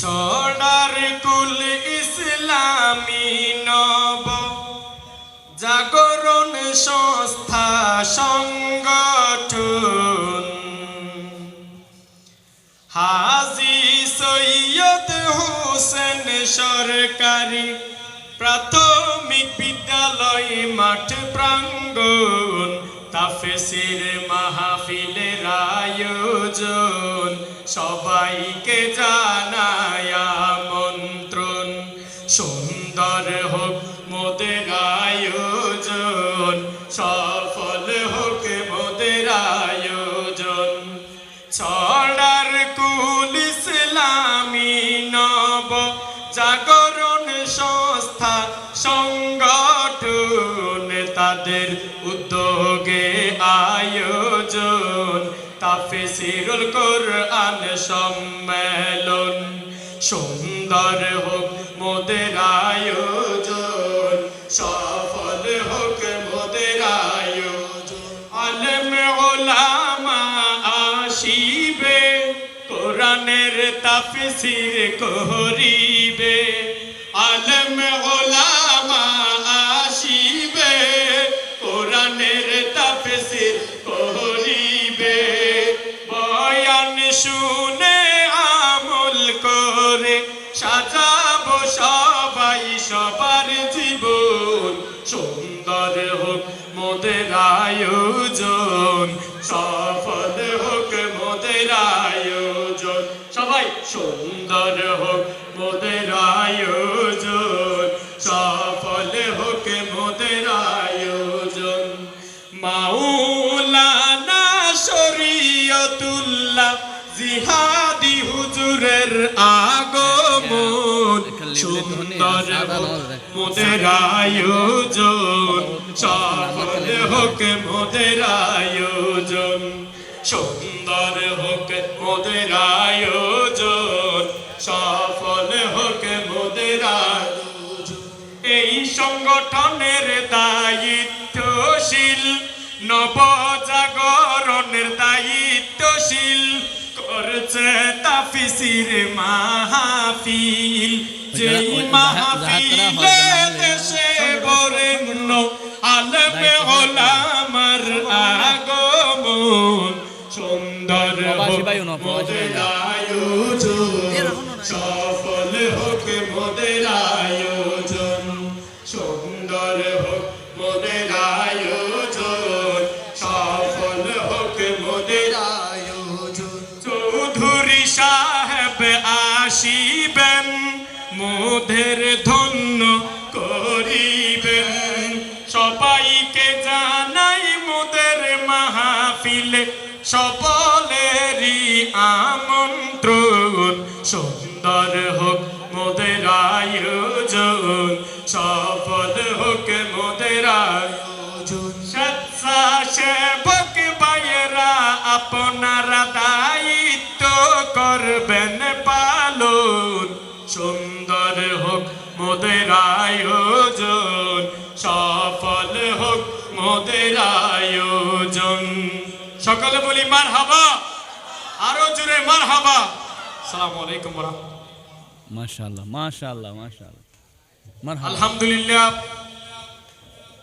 ছড়ার কুল ইসলামী নব, জাগরণ সংস্থা সংগঠন। হাজি সৈয়দ হোসেন সরকারি প্রাথমিক বিদ্যালয় মাঠ প্রাঙ্গণ, তাফসির মাহফিলের আয়োজন। সবাইকে জানায় সফল মোদের আয়োজন। ছড়ার জাগরণ সংস্থা উদ্যোগে আয়োজন। তাফসিরুল কোরআন সম্মেলন। সুন্দর হোক মোদের তাফসির করিবে, আলেম ওলামা আসিবে, কোরআনের তাফসির করিবে। বয়ান শুনে আমল করে, সাজাবো সবাই সবার জীবন। সুন্দর হোক মোদের আয়োজন, সফল সুন্দর হোক মোদের আয়োজন সফল হোক মোদের আয়োজন। মাওলানা শরীয়তুল্লাহ জিহাদি হুজুরের আগমন সুন্দর হোক মোদের আয়োজন সফল হোক মোদের আয়োজন। সুন্দর হোক মোদের আয়োজন। সংগঠনের দায়িত্বশীল নবজাগরণের দায়িত্বশীল করছে তাফিসির মাহফিল। যেই মাহফিলে দেশে বরেণ্য আলমে ওলামার আগমন। সুন্দর সফল হোক মোদের মোদের ধন্য করিবেন। সবাইকে জানাই মোদের মাহফিলে সকলেরই আমন্ত্রণ। সুন্দর হোক মোদের আয়োজন। মোদের আয়োজন সফল হোক মোদের আয়োজন। সকলে বলি মার হাবা আরও জুড়ে মার হাবা সালাম আলাইকুম মাশাআল্লাহ মাশাআল্লাহ। মারহাবা। আলহামদুলিল্লাহ।